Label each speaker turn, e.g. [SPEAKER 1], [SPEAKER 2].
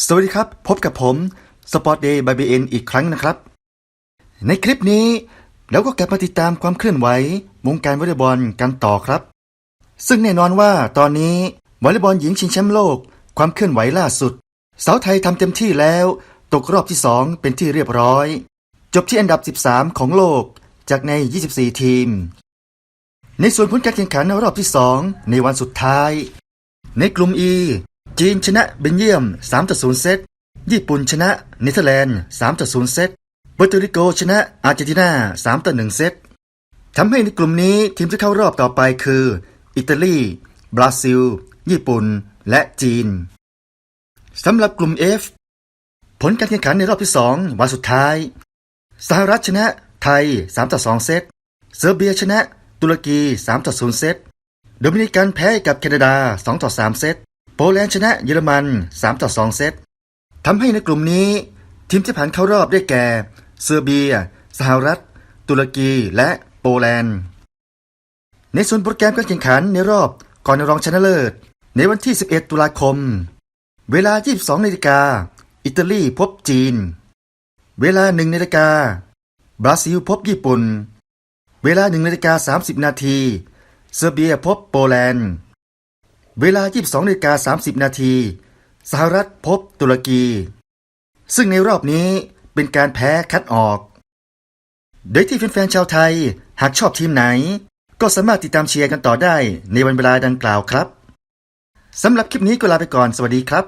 [SPEAKER 1] สวัสดีครับ พบกับผมสปอร์ตเดย์บายบีเอ็นอีกครั้งนะครับ ในคลิปนี้เราก็กลับมาติดตามความเคลื่อนไหววงการวอลเลย์บอลกันต่อครับ ซึ่งแน่นอนว่าตอนนี้วอลเลย์บอลหญิงชิงแชมป์โลก ความเคลื่อนไหวล่าสุด สาวไทยทำเต็มที่แล้ว ตกรอบที่ 2 เป็นที่เรียบร้อย จบที่อันดับ 13 ของโลกจากใน 24 ทีม ในส่วนผลการแข่งขันในรอบที่ 2 ในวันสุดท้าย ในกลุ่ม E จีนชนะเบลเยียม3ต่อ0เซต ญี่ปุ่นชนะเนเธอร์แลนด์3ต่อ0เซตเปอร์โตริโกชนะอาร์เจนตินา3ต่อ1เซตทำให้ในกลุ่มนี้ทีมที่เข้ารอบต่อไปคือ อิตาลี บราซิล ญี่ปุ่น และจีน สำหรับกลุ่ม F ผลการแข่งขันในรอบที่ 2 วันสุดท้าย สหรัฐชนะไทย3ต่อ2เซต เซอร์เบียชนะตุรกี3ต่อ0เซตโดมินิกันแพ้กับแคนาดา2ต่อ3เซต โปแลนด์ชนะเยอรมัน 3 ต่อ 2 เซตทำให้ในกลุ่มนี้ ทีมที่ผ่านเข้ารอบได้แก่ เซอร์เบีย สหรัฐ ตุรกีและโปแลนด์ ในส่วนโปรแกรมการแข่งขันในรอบก่อนรองชนะเลิศ ในวันที่ 11 ตุลาคม เวลา 22นาฬิกาอิตาลีพบจีน เวลา1นาฬิกาบราซิลพบญี่ปุ่น เวลา1นาฬิกา30 นาทีเซอร์เบียพบโปแลนด์ เวลา 22นาฬิกา30 นาทีสหรัฐพบตุรกี ซึ่งในรอบนี้เป็นการแพ้คัดออก โดยที่แฟนๆชาวไทยหากชอบทีมไหน ก็สามารถติดตามเชียร์กันต่อได้ในวันเวลาดังกล่าวครับสำหรับคลิปนี้ก็ลาไปก่อนสวัสดีครับ